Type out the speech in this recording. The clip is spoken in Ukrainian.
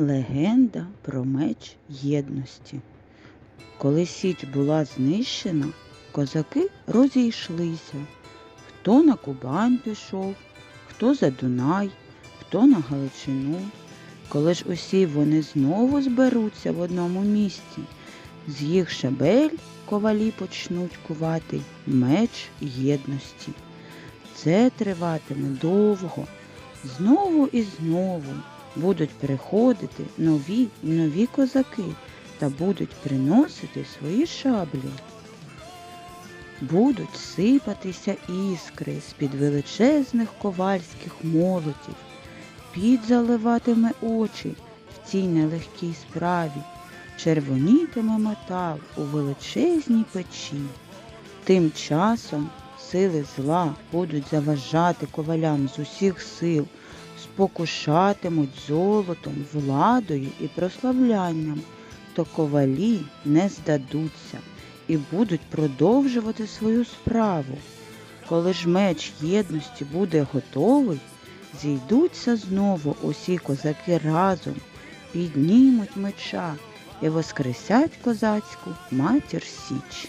Легенда про меч єдності. Коли Січ була знищена, козаки розійшлися. Хто на Кубань пішов, хто за Дунай, хто на Галичину. Коли ж усі вони знову зберуться в одному місці, з їх шабель ковалі почнуть кувати меч єдності. Це триватиме довго. Знову і знову будуть приходити нові і нові козаки та будуть приносити свої шаблі. Будуть сипатися іскри з-під величезних ковальських молотів. Під заливатиме очі в цій нелегкій справі, червонітиме метал у величезній печі. Тим часом сили зла будуть заважати ковалям з усіх сил, спокушатимуть золотом, владою і прославлянням, то ковалі не здадуться і будуть продовжувати свою справу. Коли ж меч єдності буде готовий, зійдуться знову усі козаки разом, піднімуть меча і воскресять козацьку матір Січ.